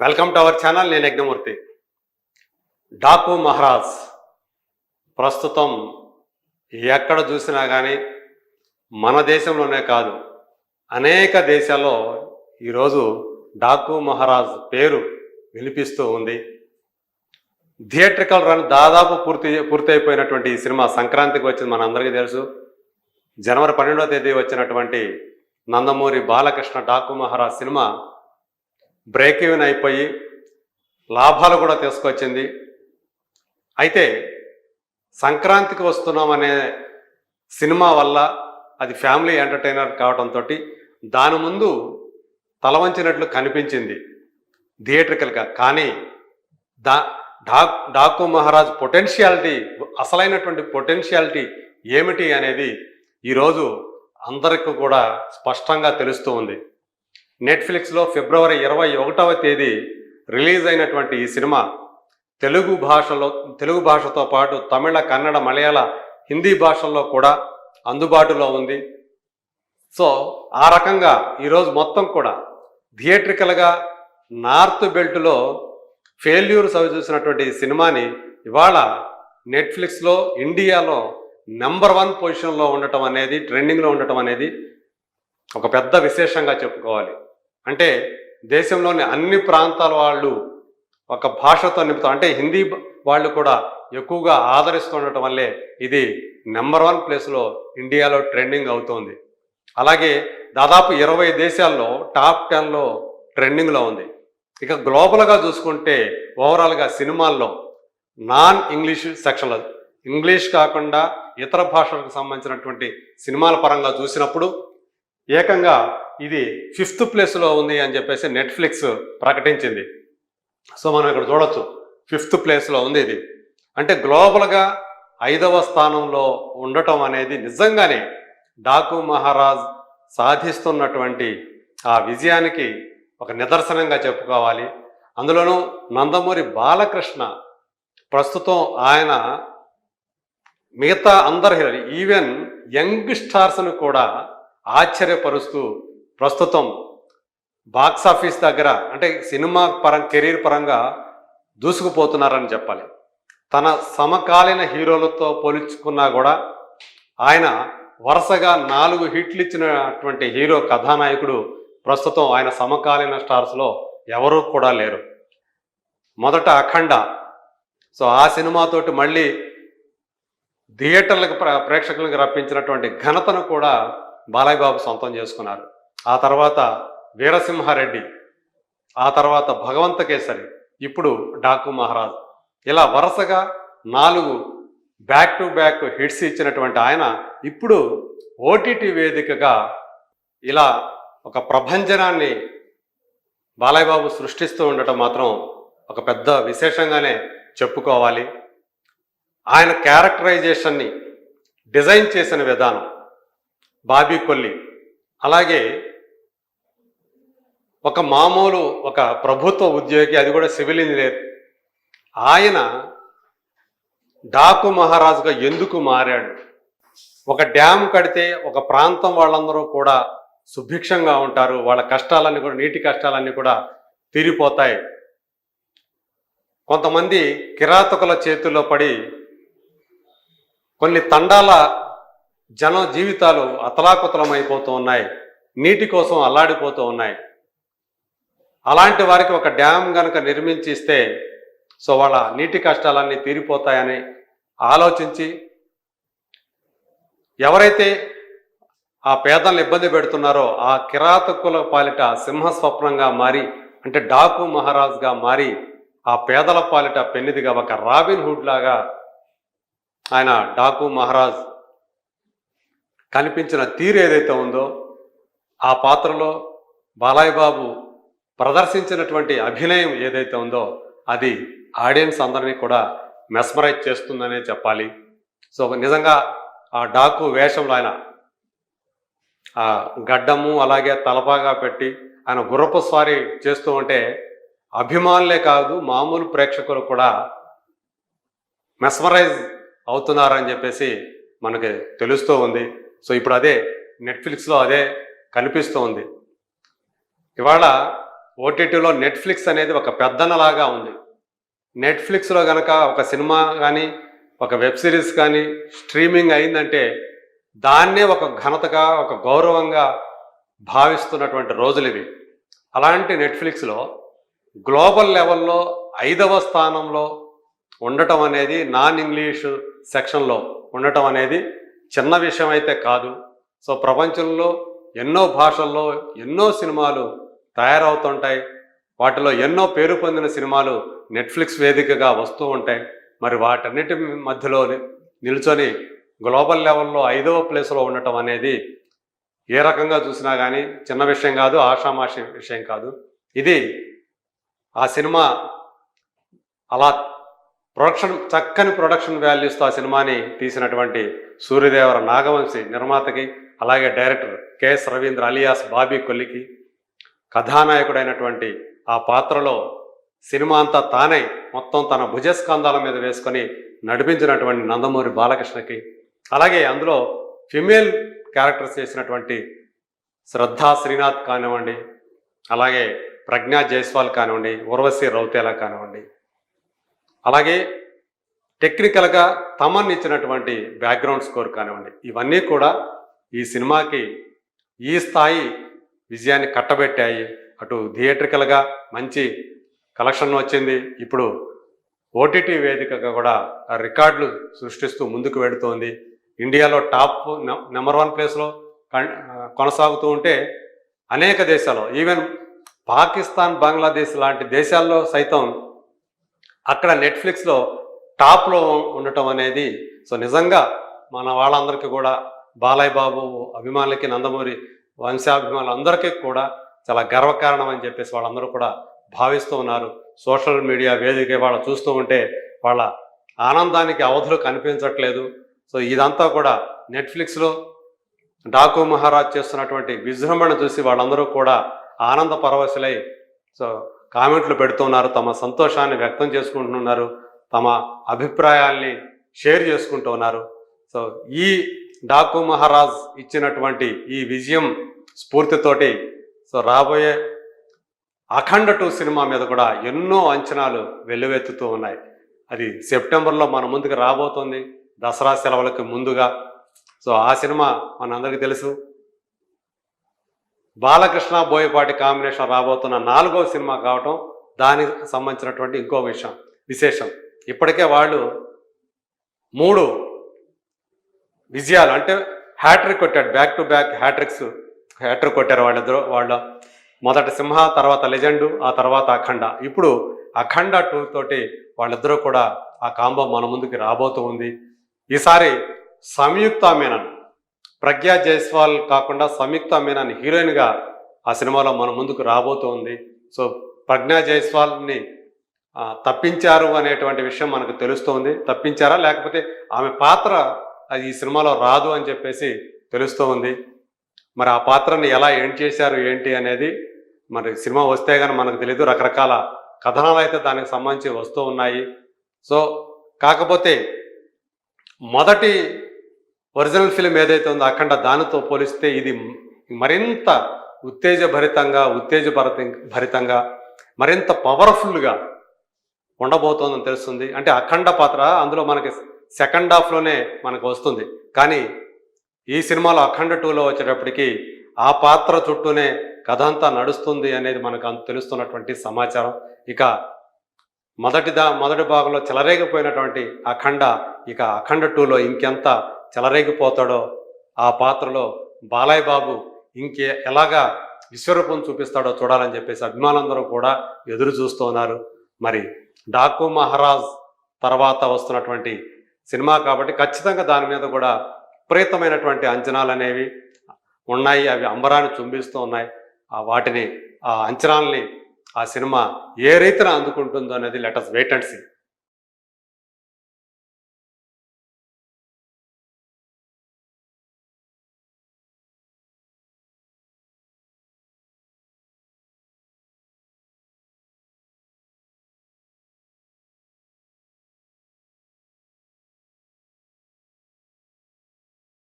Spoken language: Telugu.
వెల్కమ్ టు అవర్ ఛానల్ నేను యజ్ఞమూర్తి. డాకు మహారాజ్ ప్రస్తుతం ఎక్కడ చూసినా కానీ మన దేశంలోనే కాదు అనేక దేశాల్లో ఈరోజు డాకు మహారాజ్ పేరు వినిపిస్తూ ఉంది. థియేట్రికల్ రన్ దాదాపు పూర్తి పూర్తయిపోయినటువంటి ఈ సినిమా సంక్రాంతికి వచ్చింది మన అందరికీ తెలుసు. జనవరి పన్నెండవ తేదీ వచ్చినటువంటి Nandamuri Balakrishna Daaku Maharaj cinema break even అయిపోయి లాభాలు కూడా తీసుకొచ్చింది. అయితే సంక్రాంతికి వస్తున్నామనే సినిమా వల్ల అది ఫ్యామిలీ ఎంటర్టైనర్ కావడంతో దాని ముందు తలవంచినట్లు కనిపించింది థియేట్రికల్గా. కానీ దా డాక్ డాకు మహారాజ్ పొటెన్షియాలిటీ అసలైనటువంటి పొటెన్షియాలిటీ ఏమిటి అనేది ఈరోజు అందరికీ కూడా స్పష్టంగా తెలుస్తూ ఉంది. నెట్ఫ్లిక్స్లో ఫిబ్రవరి ఇరవై ఒకటవ తేదీ రిలీజ్ అయినటువంటి ఈ సినిమా తెలుగు భాషలో తెలుగు భాషతో పాటు తమిళ కన్నడ మలయాళ హిందీ భాషల్లో కూడా అందుబాటులో ఉంది. సో ఆ రకంగా ఈరోజు మొత్తం కూడా థియేట్రికల్గా నార్త్ బెల్ట్లో ఫెయిల్యూర్ సవి చూసినటువంటి సినిమాని ఇవాళ నెట్ఫ్లిక్స్లో ఇండియాలో నెంబర్ వన్ పొజిషన్లో ఉండటం అనేది ట్రెండింగ్లో ఉండటం అనేది ఒక పెద్ద విశేషంగా చెప్పుకోవాలి. అంటే దేశంలోని అన్ని ప్రాంతాల వాళ్ళు ఒక భాషతో నింపుతాం అంటే హిందీ వాళ్ళు కూడా ఎక్కువగా ఆదరిస్తుండటం వల్లే ఇది నెంబర్ వన్ ప్లేస్లో ఇండియాలో ట్రెండింగ్ అవుతోంది. అలాగే దాదాపు ఇరవై దేశాల్లో టాప్ టెన్లో ట్రెండింగ్లో ఉంది. ఇక గ్లోబల్గా చూసుకుంటే ఓవరాల్గా సినిమాల్లో నాన్ ఇంగ్లీష్ సెక్షన్లో ఇంగ్లీష్ కాకుండా ఇతర భాషలకు సంబంధించినటువంటి సినిమాల పరంగా చూసినప్పుడు ఏకంగా ఇది ఫిఫ్త్ ప్లేస్లో ఉంది అని చెప్పేసి నెట్ఫ్లిక్స్ ప్రకటించింది. సో మనం ఇక్కడ చూడొచ్చు. ఫిఫ్త్ ప్లేస్లో ఉంది ఇది. అంటే గ్లోబల్గా ఐదవ స్థానంలో ఉండటం అనేది నిజంగానే డాకు మహారాజ్ సాధిస్తున్నటువంటి ఆ విజయానికి ఒక నిదర్శనంగా చెప్పుకోవాలి. అందులోనూ నందమూరి బాలకృష్ణ ప్రస్తుతం ఆయన మిగతా అందరు ఈవెన్ యంగ్ స్టార్స్ను కూడా ఆశ్చర్యపరుస్తూ ప్రస్తుతం బాక్స్ ఆఫీస్ దగ్గర అంటే సినిమా పరం కెరీర్ పరంగా దూసుకుపోతున్నారని చెప్పాలి. తన సమకాలీన హీరోలతో పోల్చుకున్నా కూడా ఆయన వరుసగా నాలుగు హిట్లు ఇచ్చినటువంటి హీరో కథానాయకుడు ప్రస్తుతం ఆయన సమకాలీన స్టార్స్లో ఎవరూ కూడా లేరు. మొదట అఖండ. సో ఆ సినిమాతోటి మళ్ళీ థియేటర్లకు ప్రేక్షకులకు రప్పించినటువంటి ఘనతను కూడా బాలయ్య బాబు సొంతం చేసుకున్నారు. ఆ తర్వాత వీరసింహారెడ్డి ఆ తర్వాత భగవంత కేసరి ఇప్పుడు డాకు మహారాజ్. ఇలా వరుసగా నాలుగు బ్యాక్ టు బ్యాక్ హిట్స్ ఇచ్చినటువంటి ఆయన ఇప్పుడు ఓటీటీ వేదికగా ఇలా ఒక ప్రభంజనాన్ని బాలయ్య బాబు సృష్టిస్తూ ఉండటం మాత్రం ఒక పెద్ద విశేషంగానే చెప్పుకోవాలి. ఆయన క్యారెక్టరైజేషన్ని డిజైన్ చేసిన విధానం బాబీ కొల్లి. అలాగే ఒక మామూలు ఒక ప్రభుత్వ ఉద్యోగి అది కూడా సివిల్ ఇంజనీర్. ఆయన డాకు మహారాజుగా ఎందుకు మారాడు? ఒక డ్యామ్ కడితే ఒక ప్రాంతం వాళ్ళందరూ కూడా సుభిక్షంగా ఉంటారు వాళ్ళ కష్టాలన్నీ కూడా నీటి కష్టాలన్నీ కూడా తీరిపోతాయి. కొంతమంది కిరాతకుల చేతుల్లో పడి కొన్ని తండాల జన జీవితాలు అతలాకుతలమైపోతూ ఉన్నాయి. నీటి కోసం అల్లాడిపోతూ ఉన్నాయి. అలాంటి వారికి ఒక డ్యామ్ కనుక నిర్మించిస్తే సో వాళ్ళ నీటి కష్టాలన్నీ తీరిపోతాయని ఆలోచించి ఎవరైతే ఆ పేదలను ఇబ్బంది పెడుతున్నారో ఆ కిరాతకుల పాలిట సింహస్వప్నంగా మారి అంటే డాకు మహారాజ్గా మారి ఆ పేదల పాలిట పెన్నిదిగా ఒక రాబిన్ హుడ్ లాగా ఆయన డాకు మహారాజ్ కనిపించిన తీరు ఏదైతే ఉందో ఆ పాత్రలో బాలయ్య బాబు ప్రదర్శించినటువంటి అభినయం ఏదైతే ఉందో అది ఆడియన్స్ అందరినీ కూడా మెస్మరైజ్ చేస్తుందనే చెప్పాలి. సో నిజంగా ఆ డాకు వేషంలో ఆయన ఆ గడ్డము అలాగే తలపాగా పెట్టి ఆయన గుర్రపు స్వారీ చేస్తూ ఉంటే అభిమానులే కాదు మామూలు ప్రేక్షకులు కూడా మెస్మరైజ్ అవుతున్నారని చెప్పేసి మనకి తెలుస్తూ ఉంది. సో ఇప్పుడు అదే నెట్ఫ్లిక్స్లో అదే కనిపిస్తూ ఉంది. ఇవాళ ఓటీటీలో నెట్ఫ్లిక్స్ అనేది ఒక పెద్దనలాగా ఉంది. నెట్ఫ్లిక్స్లో కనుక ఒక సినిమా కానీ ఒక వెబ్ సిరీస్ కానీ స్ట్రీమింగ్ అయిందంటే దాన్నే ఒక ఘనతగా ఒక గౌరవంగా భావిస్తున్నటువంటి రోజులు ఇవి. అలాంటి నెట్ఫ్లిక్స్లో గ్లోబల్ లెవెల్లో ఐదవ స్థానంలో ఉండటం అనేది నాన్ ఇంగ్లీష్ సెక్షన్లో ఉండటం అనేది చిన్న విషయం అయితే కాదు. సో ప్రపంచంలో ఎన్నో భాషల్లో ఎన్నో సినిమాలు తయారవుతుంటాయి. వాటిలో ఎన్నో పేరు పొందిన సినిమాలు నెట్ఫ్లిక్స్ వేదికగా వస్తూ ఉంటాయి. మరి వాటన్నిటి మధ్యలో నిల్చొని గ్లోబల్ లెవెల్లో ఐదవ ప్లేస్లో ఉండటం అనేది ఏ రకంగా చూసినా కానీ చిన్న విషయం కాదు ఆషామాషి విషయం కాదు. ఇది ఆ సినిమా అలా ప్రొడక్షన్ చక్కని ప్రొడక్షన్ వాల్యూస్తో ఆ సినిమాని తీసినటువంటి సూర్యదేవర నాగవంశి నిర్మాతకి అలాగే director K S Ravindra alias Bobby కొల్లికి కథానాయకుడైనటువంటి ఆ పాత్రలో సినిమా అంతా తానై మొత్తం తన భుజస్కంధాల మీద వేసుకొని నడిపించినటువంటి నందమూరి బాలకృష్ణకి అలాగే అందులో ఫిమేల్ క్యారెక్టర్స్ చేసినటువంటి శ్రద్ధా శ్రీనాథ్ కానివ్వండి అలాగే ప్రజ్ఞా జైస్వాల్ కానివ్వండి ఉర్వశి రౌతేలా కానివ్వండి. అలాగే టెక్నికల్గా తమన్ ఇచ్చినటువంటి బ్యాక్గ్రౌండ్ స్కోర్ కానివ్వండి ఇవన్నీ కూడా ఈ సినిమాకి ఈ స్థాయి విజయాన్ని కట్టబెట్టాయి. అటు థియేట్రికల్గా మంచి కలెక్షన్ వచ్చింది. ఇప్పుడు ఓటీటీ వేదికగా కూడా రికార్డులు సృష్టిస్తూ ముందుకు వెడుతోంది. ఇండియాలో టాప్ నెంబర్ వన్ ప్లేస్లో కొనసాగుతూ ఉంటే అనేక దేశాలు ఈవెన్ పాకిస్తాన్ బంగ్లాదేశ్ లాంటి దేశాల్లో సైతం అక్కడ నెట్ఫ్లిక్స్లో టాప్లో ఉండటం అనేది సో నిజంగా మన వాళ్ళందరికీ కూడా బాలయ్య బాబు అభిమానులకి నందమూరి వంశాభిమానులందరికీ కూడా చాలా గర్వకారణం అని చెప్పేసి వాళ్ళందరూ కూడా భావిస్తూ ఉన్నారు. సోషల్ మీడియా వేదిక వాళ్ళు చూస్తూ ఉంటే వాళ్ళ ఆనందానికి అవధులు కనిపించట్లేదు. సో ఇదంతా కూడా నెట్ఫ్లిక్స్లో డాకు మహారాజ్ చేస్తున్నటువంటి విజృంభణ చూసి వాళ్ళందరూ కూడా ఆనంద పరవశులై సో కామెంట్లు పెడుతున్నారు తమ సంతోషాన్ని వ్యక్తం చేసుకుంటున్నారు. తమ అభిప్రాయాల్ని షేర్ చేసుకుంటూ ఉన్నారు. సో ఈ డాకు మహారాజ్ ఇచ్చినటువంటి ఈ విజయం స్ఫూర్తితోటి సో రాబోయే అఖండ టూ సినిమా మీద కూడా ఎన్నో అంచనాలు వెల్లువెత్తుతూ ఉన్నాయి. అది సెప్టెంబర్లో మన ముందుకు రాబోతోంది. దసరా సెలవులకు ముందుగా. సో ఆ సినిమా మనందరికీ తెలుసు. బాలకృష్ణ బోయపాటి కాంబినేషన్ రాబోతున్న నాలుగో సినిమా కావటం దానికి సంబంధించినటువంటి ఇంకో విషయం విశేషం. ఇప్పటికే వాళ్ళు మూడు విజయాలు అంటే హ్యాట్రిక్ కొట్టాడు back to back hattricks hattrick కొట్టారు వాళ్ళిద్దరు వాళ్ళ మొదట సింహ తర్వాత లెజెండు ఆ తర్వాత అఖండ. ఇప్పుడు అఖండ టూ తోటి వాళ్ళిద్దరూ కూడా ఆ కాంబో మన ముందుకి రాబోతూ ఉంది. ఈసారి సంయుక్త మీనన్ ప్రజ్ఞా జైస్వాల్ కాకుండా సంయుక్త మీనన్ హీరోయిన్గా ఆ సినిమాలో మన ముందుకు రాబోతూ ఉంది. సో ప్రజ్ఞా జైస్వాల్ని తప్పించారు అనేటువంటి విషయం మనకు తెలుస్తోంది. తప్పించారా? లేకపోతే ఆమె పాత్ర అది ఈ సినిమాలో రాదు అని చెప్పేసి తెలుస్తూ ఉంది మరి ఆ పాత్రని ఎలా ఎండ్ చేశారు ఏంటి అనేది మరి సినిమా వస్తే కానీ మనకు తెలియదు రకరకాల కథనాలు అయితే దానికి సంబంధించి వస్తూ ఉన్నాయి. సో కాకపోతే మొదటి ఒరిజినల్ ఫిలిం ఏదైతే ఉందో అఖండ దానితో పోలిస్తే ఇది మరింత ఉత్తేజభరితంగా ఉత్తేజభరిత భరితంగా మరింత పవర్ఫుల్గా ఉండబోతోందని తెలుస్తుంది. అంటే అఖండ పాత్ర అందులో మనకి సెకండ్ హాఫ్లోనే మనకు వస్తుంది. కానీ ఈ సినిమాలో అఖండ టూలో వచ్చేటప్పటికి ఆ పాత్ర చుట్టూనే కథ అంతా నడుస్తుంది అనేది మనకు అంత తెలుస్తున్నటువంటి సమాచారం. ఇక మొదటి దా మొదటి భాగంలో చెలరేగిపోయినటువంటి అఖండ ఇక అఖండ టూలో ఇంకెంత చెలరేగిపోతాడో ఆ పాత్రలో బాలయ్య బాబు ఇంకే ఎలాగా విశ్వరూపం చూపిస్తాడో చూడాలని చెప్పేసి అభిమానులందరూ కూడా ఎదురు చూస్తున్నారు మరి డాకు మహారాజ్ తర్వాత వస్తున్నటువంటి సినిమా కాబట్టి ఖచ్చితంగా దాని మీద కూడా విపరీతమైనటువంటి అంచనాలు అనేవి ఉన్నాయి. అవి అంబరాన్ని చుంబిస్తూ ఉన్నాయి. ఆ వాటిని ఆ అంచనాల్ని ఆ సినిమా ఏ రీతిన అందుకుంటుందో అనేది లెటస్ వెయిట్ అండ్ సీ